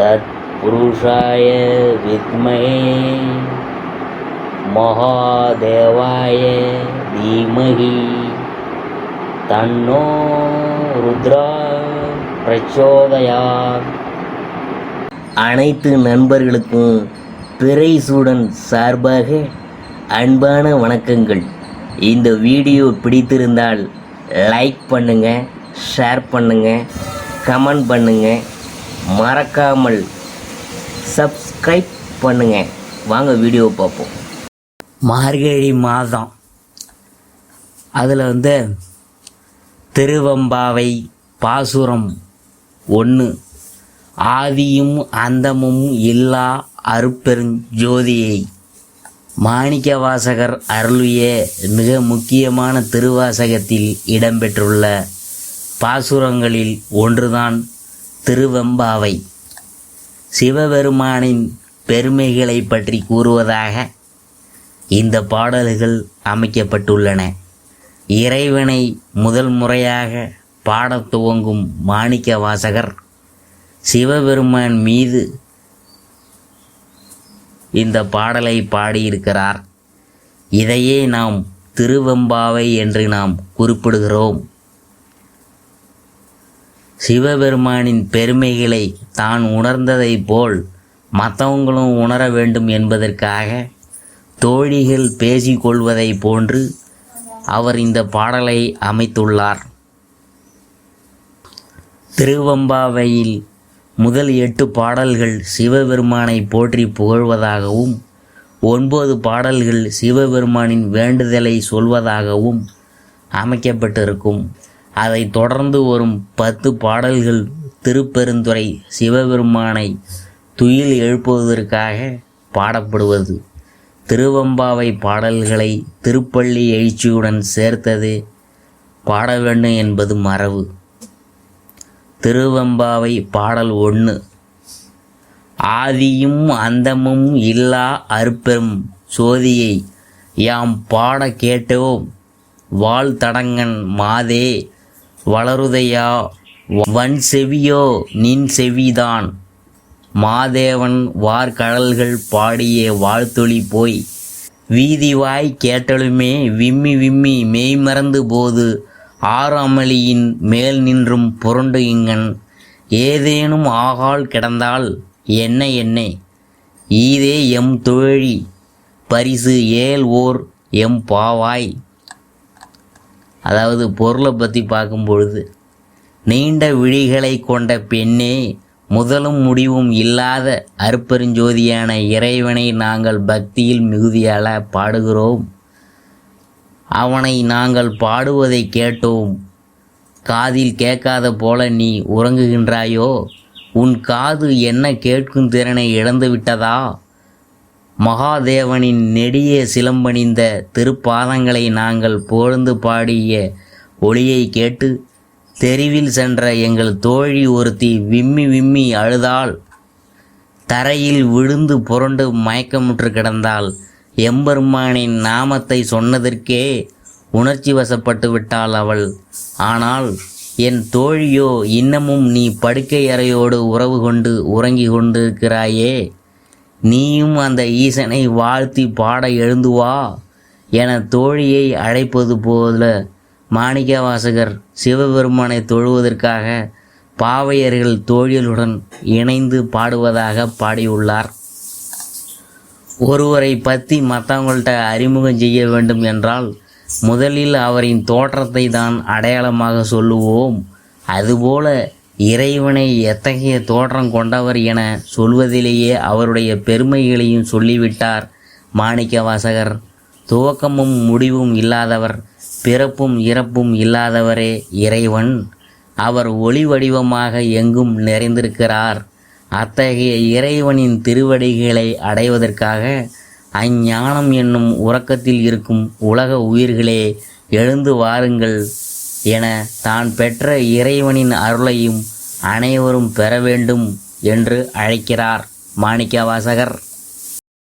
தத்புருஷாய வித்மயே மகாதேவாய தீமகி தன்னோ ருத்ரா பிரச்சோதயா அனைத்து நண்பர்களுக்கும் பிறைசூடன் சார்பாக அன்பான வணக்கங்கள். இந்த வீடியோ பிடித்திருந்தால் லைக் பண்ணுங்கள் ஷேர் பண்ணுங்கள் கமெண்ட் பண்ணுங்கள் மறக்காமல் சப்ஸ்கிரைப் பண்ணுங்க. வாங்க வீடியோ பார்ப்போம். மார்கழி மாதம். அதில் வந்து திருவம்பாவை பாசுரம் ஒன்று ஆதியும் அந்தமும் இல்லா அருட்பெருஞ்சோதியை மாணிக்கவாசகர் அருளிய மிக முக்கியமான திருவாசகத்தில் இடம்பெற்றுள்ள பாசுரங்களில் ஒன்றுதான் திருவெம்பாவை. சிவபெருமானின் பெருமைகளை பற்றி கூறுவதாக இந்த பாடல்கள் அமைக்கப்பட்டுள்ளன. இறைவனை முதல் முறையாக பாடத் துவங்கும் மாணிக்க வாசகர் சிவபெருமான் மீது இந்த பாடலை பாடியிருக்கிறார். இதையே நாம் திருவெம்பாவை என்று நாம் குறிப்பிடுகிறோம். சிவபெருமானின் பெருமைகளை தான் உணர்ந்ததைப் போல் மற்றவங்களும் உணர வேண்டும் என்பதற்காக தோழிகள் பேசிக்கொள்வதை போன்று அவர் இந்த பாடலை அமைத்துள்ளார். திருவம்பாவையில் முதல் எட்டு பாடல்கள் சிவபெருமானை போற்றி புகழ்வதாகவும் ஒன்பது பாடல்கள் சிவபெருமானின் வேண்டுதலை சொல்வதாகவும் அமைக்கப்பட்டிருக்கும். அதைத் தொடர்ந்து வரும் பத்து பாடல்கள் திருப்பெருந்துறை சிவபெருமானை துயில் எழுப்புவதற்காக பாடப்படுவது. திருவம்பாவை பாடல்களை திருப்பள்ளி எழுச்சியுடன் சேர்த்தது பாட வேண்டும் என்பது மரபு. திருவெம்பாவை பாடல் ஒன்று. ஆதியும் அந்தமும் இல்லா அருப்பெரும் சோதியை யாம் பாட கேட்டோம். வாழ் தடங்கன் மாதே வளருதையா? வன் செவியோ நின் செவிதான். மாதேவன் வார்கடல்கள் பாடிய வாழ்த்தொளி போய். வீதிவாய் கேட்டலுமே விம்மி விம்மி மெய்மறந்து போது. ஆறாமலியின் மேல் நின்றும் புரண்டு இங்கன். ஏதேனும் ஆகால் கிடந்தால் என்ன என்ன? ஈதே எம் தோழி பரிசு ஏல் ஓர் எம் பாவாய். அதாவது பொருளை பற்றி பார்க்கும் பொழுது நீண்ட விழிகளை கொண்ட பெண்ணே முதலும் முடிவும் இல்லாத அருப்பெருஞ்சோதியான இறைவனை நாங்கள் பக்தியில் மிகுதியால பாடுகிறோம். அவனை நாங்கள் பாடுவதை கேட்டோம். காதில் கேட்காத போல நீ உறங்குகின்றாயோ? உன் காது என்ன கேட்கும் திறனை இழந்து விட்டதா மகாதேவனின் நெடிய சிலம்பணிந்த திருப்பாதங்களை நாங்கள் புகழ்ந்து பாடிய ஒளியை கேட்டு தெருவில் சென்ற எங்கள் தோழி ஒருத்தி விம்மி விம்மி அழுதாள். தரையில் விழுந்து புரண்டு மயக்கமுற்று கிடந்தாள். எம்பெருமானின் நாமத்தை சொன்னதற்கே உணர்ச்சி வசப்பட்டு விட்டாள் அவள். ஆனால் என் தோழியோ இன்னமும் நீ படுக்கை அறையோடு உறவு கொண்டு உறங்கி கொண்டிருக்கிறாயே. நீயும் அந்த ஈசனை வாழ்த்தி பாட எழுந்து வா என தோழியை அழைப்பது போல மாணிக்கவாசகர் சிவபெருமானை தொழுவதற்காக பாவையர்கள் தோழியலுடன் இணைந்து பாடுவதாக பாடியுள்ளார். ஒருவரை பற்றி மற்றவங்கள்ட்ட அறிமுகம் செய்ய வேண்டும் என்றால் முதலில் அவரின் தோற்றத்தை தான் அடையாளமாக சொல்லுவோம். அதுபோல இறைவனை எத்தகைய தோற்றம் கொண்டவர் என சொல்வதிலேயே அவருடைய பெருமைகளையும் சொல்லிவிட்டார் மாணிக்க வாசகர். துவக்கமும் முடிவும் இல்லாதவர் பிறப்பும் இறப்பும் இல்லாதவரே இறைவன். அவர் ஒளி வடிவமாக எங்கும் நிறைந்திருக்கிறார். அத்தகைய இறைவனின் திருவடிகளை அடைவதற்காக அஞ்ஞானம் என்னும் உறக்கத்தில் இருக்கும் உலக உயிர்களே எழுந்து வாருங்கள். என தான் பெற்ற இறைவனின் அருளையும் அனைவரும் பெற வேண்டும் என்று அழைக்கிறார் மாணிக்கவாசகர்.